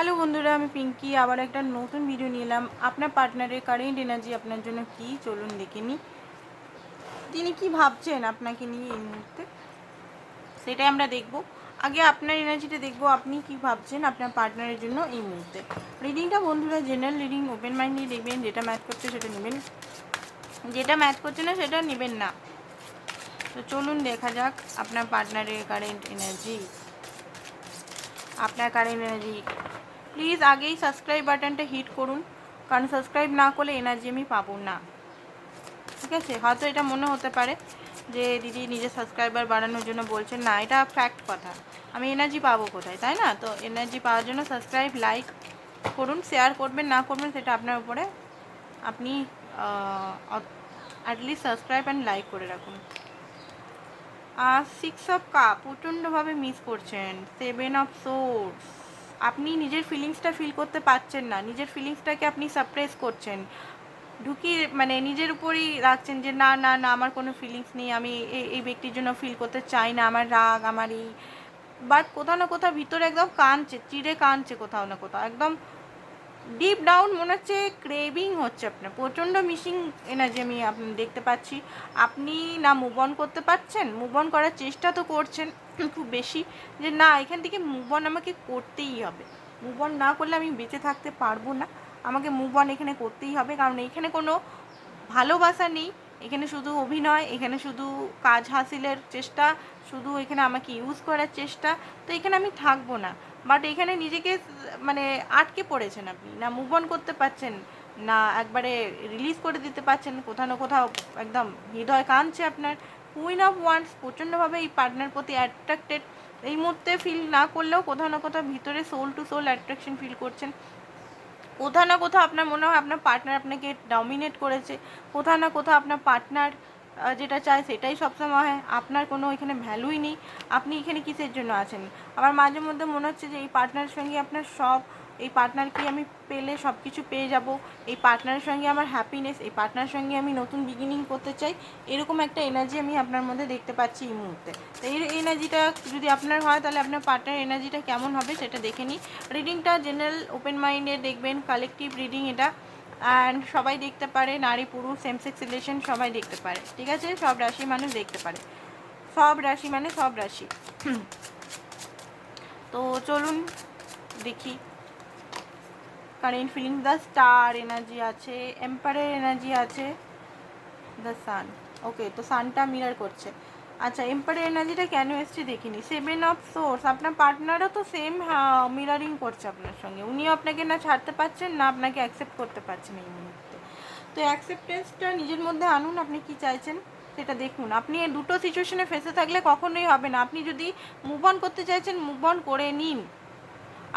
Hello বন্ধুরা, আমি পিঙ্কি। আবার একটা নতুন ভিডিও নিয়ে এলাম আপনার পার্টনারের কারেন্ট এনার্জি আপনার জন্য কি? চলুন দেখে নিই। তিনি কি ভাবছেন আপনাকে নিয়ে এই মুহূর্তে? সেটাই আমরা দেখব। আগে আপনার এনার্জিটা দেখব, আপনি কি ভাবছেন আপনার পার্টনারের জন্য এই মুহূর্তে? রিডিংটা বন্ধুরা জেনারেল রিডিং ওপেন নিয়ে দেখবেন, যেটা ম্যাচ করছে সেটা নেবেন। যেটা ম্যাচ করছে না সেটা নেবেন না। তো চলুন দেখা যাক আপনার পার্টনারের কারেন্ট এনার্জি আপনার কারেন্ট এনার্জি প্লিজ আগেই সাবস্ক্রাইব বাটনটা হিট করুন, কারণ সাবস্ক্রাইব না করলে এনার্জি আমি পাবো না। ঠিক আছে? হয়তো এটা মনে হতে পারে যে দিদি নিজের সাবস্ক্রাইবার বাড়ানোর জন্য বলছেন, না, এটা ফ্যাক্ট কথা। আমি এনার্জি পাবো কোথায়, তাই না? তো এনার্জি পাওয়ার জন্য সাবস্ক্রাইব লাইক করুন শেয়ার করবেন, না করবেন, সেটা আপনার উপরে আপনি অ্যাটলিস্ট সাবস্ক্রাইব অ্যান্ড লাইক করে রাখুন। আর সিক্স অফ কাপ প্রচণ্ডভাবে মিস করছেন। সেভেন অফ সোর্স আপনি নিজের ফিলিংসটা ফিল করতে পারছেন না, নিজের ফিলিংসটাকে আপনি সাপ্রেস করছেন। ঢুকিয়ে মানে নিজের উপরেই রাখছেন যে, না না না, আমার কোনো ফিলিংস নেই, আমি এই- ব্যক্তির জন্য ফিল করতে চাই না, আমার রাগ, আমার এই বাট কোথাও না কোথাও ভিতরে একদম কাঁদছে, চিড়ে কাঁদছে কোথাও না কোথাও। একদম ডিপ ডাউন মনে হচ্ছে ক্রেভিং হচ্ছে আপনার। প্রচণ্ড মিসিং এনার্জি আমি দেখতে পাচ্ছি। আপনি না মুভ অন করতে পারছেন? মুভ অন করার চেষ্টা তো করছেন। খুব বেশি যে না, এখান থেকে মুভ অন আমাকে করতেই হবে। মুভ অন না করলে আমি বেঁচে থাকতে পারব না। আমাকে মুভ অন এখানে করতেই হবে, কারণ এখানে কোনো ভালোবাসা নেই। এখানে শুধু অভিনয়, এখানে শুধু কাজ হাসিলের চেষ্টা, শুধু এখানে আমাকে ইউজ করার চেষ্টা। তো এখানে আমি থাকব না। বাট এখানে নিজেকে মানে আটকে পড়েছেন আপনি। না মুভ অন করতে পারছেন, না একবারে রিলিজ করে দিতে পারছেন, কোথাও না কোথাও একদম হৃদয় কাঁদছে আপনার। কুইন অফ ওয়ান্স প্রচণ্ডভাবে এই পার্টনার প্রতি অ্যাট্রাক্টেড এই মুহূর্তে ফিল না করলেও কোথাও না কোথাও ভিতরে soul to soul attraction feel করছেন। কোথাও না কোথাও আপনার মনে হয় আপনার পার্টনার আপনাকে ডমিনেট করেছে। কোথাও না কোথাও আপনার পার্টনার যেটা চায় সেটাই সবসময় হয় আপনার কোনো এখানে ভ্যালুই নেই। আপনি এখানে কিসের জন্য আছেন? আবার মাঝে মধ্যে মনে হচ্ছে যে এই পার্টনারের সঙ্গে আপনার সব এই পার্টনারকে আমি পেলে সব কিছু পেয়ে যাব? এই পার্টনারের সঙ্গে আমার হ্যাপিনেস এই পার্টনারের সঙ্গে আমি নতুন বিগিনিং করতে চাই, এরকম একটা এনার্জি আমি আপনার মধ্যে দেখতে পাচ্ছি এই মুহূর্তে। তো এই এনার্জিটা যদি আপনার হয়, তাহলে আপনার পার্টনার এনার্জিটা কেমন হবে সেটা দেখে নিই রিডিংটা জেনারেল ওপেন মাইন্ডে দেখবেন কালেকটিভ রিডিং এটা। অ্যান্ড সবাই দেখতে পারে, নারী, পুরুষ সেম সেক্স রিলেশন সবাই দেখতে পারে। ঠিক আছে? সব রাশি মানুষ দেখতে পারে। সব রাশি মানে সব রাশি। তো চলুন দেখি। Current feeling the star energy আছে এম্পায়ারের এনার্জি আছে দ্য সান ওকে তো সানটা মিরার করছে। আচ্ছা এম্পায়ার এনার্জিটা কেন এসছে দেখিনি? সেভেন অফ সোর্স আপনার পার্টনারও তো সেম মিরারিং করছে আপনার সঙ্গে। উনিও আপনাকে না ছাড়তে পারছেন, না আপনাকে অ্যাকসেপ্ট করতে পারছেন এই মুহূর্তে। তো অ্যাকসেপ্টেন্সটা নিজের মধ্যে আনুন, আপনি কি চাইছেন? সেটা দেখুন। আপনি দুটো সিচুয়েশনে ফেসে থাকলে কখনোই হবে না। আপনি যদি মুভ অন করতে চাইছেন মুভ অন করে নিন।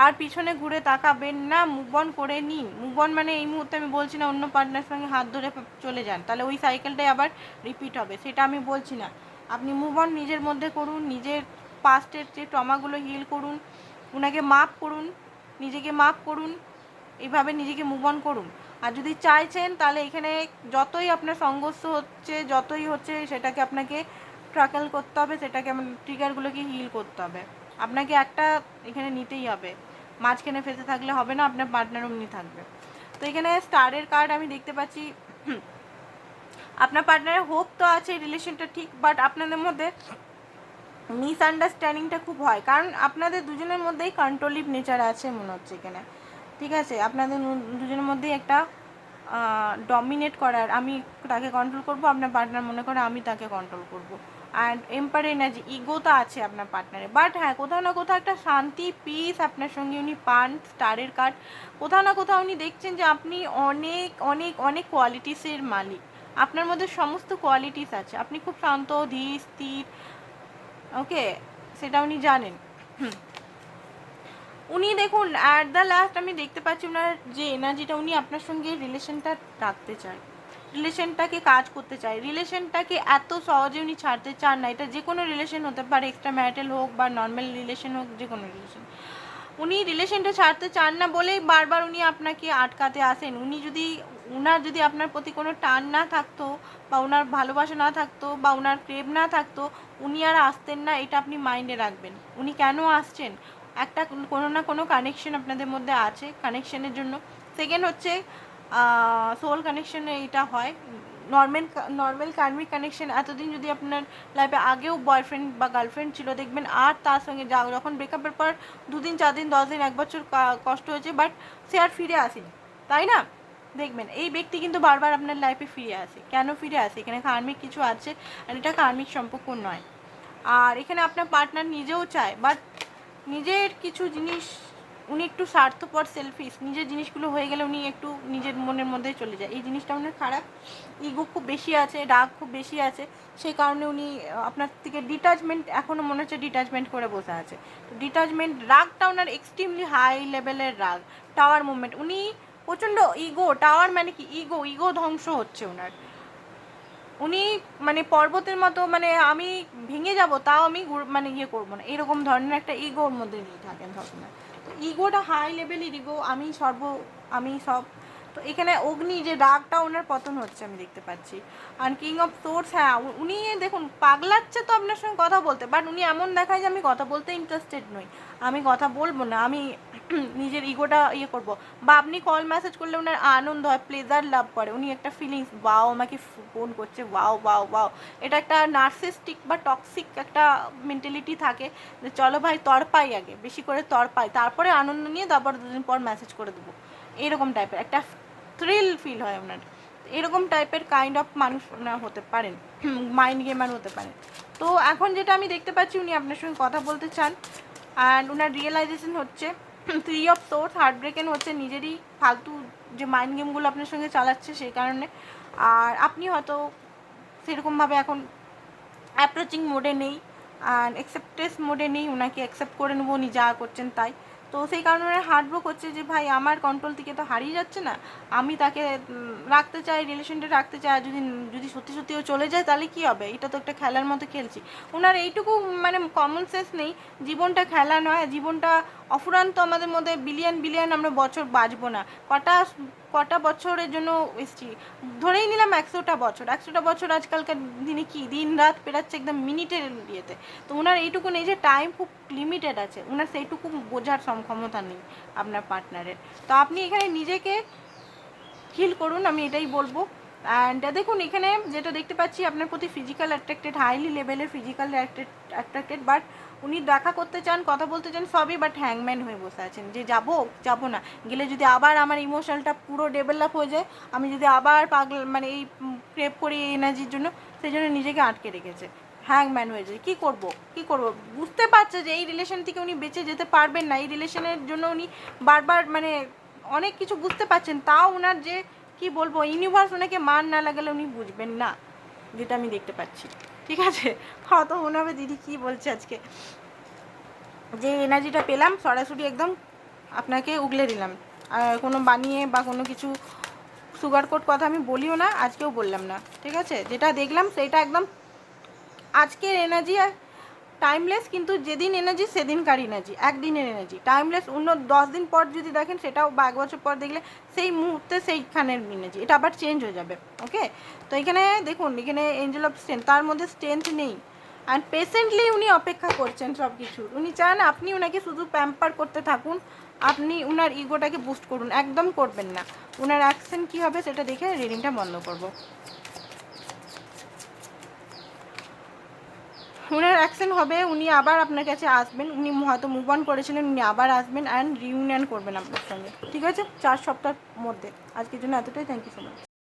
আর পিছনে ঘুরে তাকাবেন না মুভ অন করে নিন। মুভ অন মানে এই মুহূর্তে আমি বলছি না অন্য পার্টনার সঙ্গে হাত ধরে চলে যান। তাহলে ওই সাইকেলটাই আবার রিপিট হবে, সেটা আমি বলছি না। আপনি মুভ অন নিজের মধ্যে করুন, নিজের পাস্টের যে ট্রমাগুলো হিল করুন ওনাকে মাপ করুন, নিজেকে মাপ করুন, এইভাবে নিজেকে মুভ অন করুন। আর যদি চাইছেন, তাহলে এখানে যতই আপনার সংঘর্ষ হচ্ছে, যতই হচ্ছে, সেটাকে আপনাকে ট্রাকেল করতে হবে, সেটাকে ট্রিগারগুলোকে হিল করতে হবে। আপনাকে একটা এখানে নিতেই হবে। মাঝখানে ফেসে থাকলে হবে না, আপনার পার্টনার অমনি থাকবে। তো এখানে স্টারের কার্ড আমি দেখতে পাচ্ছি। আপনার পার্টনারের হোপ তো আছে রিলেশনটা ঠিক বাট আপনাদের মধ্যে মিসআন্ডারস্ট্যান্ডিংটা খুব হয়। কারণ আপনাদের দুজনের মধ্যেই কন্ট্রোলিভ নেচার আছে মনে হচ্ছে এখানে। ঠিক আছে? আপনাদের দুজনের মধ্যেই একটা ডমিনেট করার, আমি তাকে কন্ট্রোল করব, আপনার পার্টনার মনে করে আমি তাকে কন্ট্রোল করব। অ্যান্ড এম্পায়ার এনার্জি ইগো তো আছে আপনার পার্টনারে বাট হ্যাঁ কোথাও না কোথাও একটা শান্তি পিস আপনার সঙ্গে উনি পান স্টারের কার্ড কোথাও না কোথাও উনি দেখছেন যে আপনি অনেক অনেক অনেক কোয়ালিটিসের মালিক। আপনার মধ্যে সমস্ত কোয়ালিটিস আছে। আপনি খুব শান্ত, ধীর, স্থির। ওকে সেটা উনি জানেন। হুম। উনি দেখুন অ্যাট দ্য লাস্ট আমি দেখতে পাচ্ছি ওনার যে এনার্জিটা উনি আপনার সঙ্গে রিলেশনটা রাখতে চায়। রিলেশনটাকে কাজ করতে চায়। রিলেশনটাকে এত সহজে উনি ছাড়তে চান না। এটা যে কোনো রিলেশন হতে পারে এক্সট্রা ম্যারিটাল হোক বা নর্মাল রিলেশন হোক যে কোনো রিলেশন। উনি রিলেশনটা ছাড়তে চান না বলেই বারবার উনি আপনাকে আটকাতে আসেন। উনি যদি, উনার যদি আপনার প্রতি কোনো টান না থাকতো বা ওনার ভালোবাসা না থাকতো বা ওনার প্রেম না থাকতো, উনি আর আসতেন না, এটা আপনি মাইন্ডে রাখবেন। উনি কেন আসছেন? একটা কোনো না কোনো কানেকশন আপনাদের মধ্যে আছে কানেকশনের জন্য। সেকেন্ড হচ্ছে সোল কানেকশনে এটা হয়। নর্মাল নর্মাল কার্মিক কানেকশন এতদিন যদি আপনার লাইফে আগেও বয়ফ্রেন্ড বা গার্লফ্রেন্ড ছিল, দেখবেন আর তার সঙ্গে যা যখন ব্রেকআপের পর দুদিন চার দিন দশ দিন, এক বছর কষ্ট হয়েছে বাট সে আর ফিরে আসেনি। তাই না? দেখবেন, এই ব্যক্তি কিন্তু বারবার আপনার লাইফে ফিরে আসে। কেন ফিরে আসে? এখানে কার্মিক কিছু আছে, আর এটা কার্মিক সম্পর্ক নয়। আর এখানে আপনার পার্টনার নিজেও চায় বাট নিজের কিছু জিনিস উনি একটু স্বার্থপর সেলফিশ নিজের জিনিসগুলো হয়ে গেলে উনি একটু নিজের মনের মধ্যেই চলে যায়। এই জিনিসটা ওনার খারাপ ইগো খুব বেশি আছে, রাগ খুব বেশি আছে, সেই কারণে উনি আপনার থেকে ডিটাচমেন্ট এখনও মনে হচ্ছে ডিটাচমেন্ট করে বসে আছে। তো ডিটাচমেন্ট রাগটা ওনার এক্সট্রিমলি হাই লেভেলের রাগ টাওয়ার মুভমেন্ট উনি প্রচণ্ড ইগো টাওয়ার মানে কি? ইগো ইগো ধ্বংস হচ্ছে ওনার উনি মানে পর্বতের মতো মানে আমি ভেঙে যাব, তাও আমি মানে ইয়ে করব না। এরকম ধরনের একটা ইগোর মধ্যে নিয়ে থাকেন সবসময় তো ইগোটা হাই লেভেলের ইগো, আমি সর্ব, আমি সব। তো এখানে অগ্নি যে রাগটা ওনার পতন হচ্ছে আমি দেখতে পাচ্ছি। আর কিং অফ সোর্স হ্যাঁ উনি দেখুন পাগলাচ্ছে তো আপনার সঙ্গে কথা বলতে বাট উনি এমন দেখায় যে আমি কথা বলতে ইন্টারেস্টেড নই। আমি কথা বলব না, আমি নিজের ইগোটা ইয়ে করব। বা আপনি কল মেসেজ করলে ওনার আনন্দ হয় প্লেজার লাভ করে। উনি একটা ফিলিংস বাও আমাকে ফোন করছে ওয়াও ওয়াও ওয়াও এটা একটা নার্সিস্টিক বা টক্সিক একটা মেন্টালিটি থাকে যে, চলো ভাই, তরপাই আগে, বেশি করে তরপাই। তারপরে আনন্দ নিয়ে তারপর দুদিন পর মেসেজ করে দেবো। এরকম টাইপের একটা থ্রিল ফিল হয় ওনার এরকম টাইপের কাইন্ড অফ মানুষ হতে পারেন মাইন্ড গেমার হতে পারেন। তো এখন যেটা আমি দেখতে পাচ্ছি, উনি আপনার সঙ্গে কথা বলতে চান। অ্যান্ড ওনার রিয়েলাইজেশন হচ্ছে three of swords heart broken হচ্ছে নিজেরই ফালতু যে মাইন্ড গেমগুলো আপনার সঙ্গে চালাচ্ছে সেই কারণে। আর আপনি হয়তো সেরকমভাবে এখন অ্যাপ্রোচিং মোডে নেই অ্যান্ড অ্যাকসেপ্টেস মোডে নেই ওনাকে অ্যাকসেপ্ট করে নেব, উনি যা করছেন তাই। তো সেই কারণে ওনার হার্টব্রোক হচ্ছে যে, ভাই, আমার কন্ট্রোল থেকে তো হারিয়ে যাচ্ছে না। আমি তাকে রাখতে চাই রিলেশনটা রাখতে চাই। যদি যদি সত্যি সত্যি ও চলে যায়, তাহলে কী হবে? এটা তো একটা খেলার মতো খেলছি। ওনার এইটুকু মানে কমন সেন্স নেই। জীবনটা খেলা নয়। জীবনটা অফুরান্ত আমাদের মধ্যে বিলিয়ন বিলিয়ন আমরা বছর বাঁচবো না। কটা কটা বছরের জন্য এসছি? ধরেই নিলাম একশোটা বছর। একশোটা বছর আজকালকার দিনে কি? দিন রাত পেরাচ্ছে একদম মিনিটের ইয়েতে। তো ওনার এইটুকু নেই যে টাইম খুব লিমিটেড আছে। ওনার সেইটুকু বোঝার সমক্ষমতা নেই আপনার পার্টনারের তো আপনি এখানে নিজেকে হিল করুন, আমি এটাই বলব। অ্যান্ড দেখুন, এখানে যেটা দেখতে পাচ্ছি, আপনার প্রতি ফিজিক্যাল অ্যাট্রাক্টেড হাইলি লেভেলের ফিজিক্যাল অ্যাট্রাক্টেড বাট উনি দেখা করতে চান, কথা বলতে চান সবই বাট হ্যাংম্যান হয়ে বসে আছেন। যে যাব, যাব না। গেলে যদি আবার আমার ইমোশনালটা পুরো ডেভেলপ হয়ে যায়, আমি যদি আবার পাগল মানে এই ক্রেপ করি এই এনার্জির জন্য, সেই জন্য নিজেকে আটকে রেখেছে। হ্যাংম্যান হয়ে যায়। কী করব? কী করব? বুঝতে পারছে যে এই রিলেশন থেকে উনি বেঁচে যেতে পারবেন না। এই রিলেশনের জন্য উনি বারবার মানে অনেক কিছু বুঝতে পারছেন। তাও ওনার যে কি বলব ইউনিভার্স ওনাকে মান না লাগালে উনি বুঝবেন না, যেটা আমি দেখতে পাচ্ছি। ঠিক আছে? হয়তো মনে হবে দিদি কি বলছে আজকে। যে এনার্জিটা পেলাম, সরাসরি একদম আপনাকে উগলে দিলাম। কোনো বানিয়ে বা কোনো কিছু সুগার কোট কথা আমি বলিও না, আজকেও বললাম না। ঠিক আছে? যেটা দেখলাম, সেটা একদম আজকের এনার্জি টাইমলেস কিন্তু যেদিন এনার্জি সেদিনকার এনার্জি একদিনের এনার্জি টাইমলেস অন্য দশ দিন পর যদি দেখেন, সেটাও বা এক বছর পর দেখলে সেই মুহূর্তে সেইখানের এনার্জি এটা আবার চেঞ্জ হয়ে যাবে ওকে তো এখানে দেখুন, এখানে এঞ্জেল অফ স্ট্রেন্থ তার মধ্যে স্ট্রেংথ নেই। অ্যান্ড পেশেন্টলি উনি অপেক্ষা করছেন সব কিছুর উনি চান আপনি ওনাকে শুধু প্যাম্পার করতে থাকুন, আপনি উনার ইগোটাকে বুস্ট করুন, একদম করবেন না। ওনার অ্যাকশন কী হবে সেটা দেখে রিডিংটা বন্ধ করব। ওনার অ্যাকশন হবে, উনি আবার আপনার কাছে আসবেন, উনি হয়তো মুভ অন করেছিলেন, উনি আবার আসবেন অ্যান্ড রিউনিয়ন করবেন আপনার সঙ্গে। ঠিক আছে? চার সপ্তাহের মধ্যে। আজকের জন্য এতটাই। Thank you so much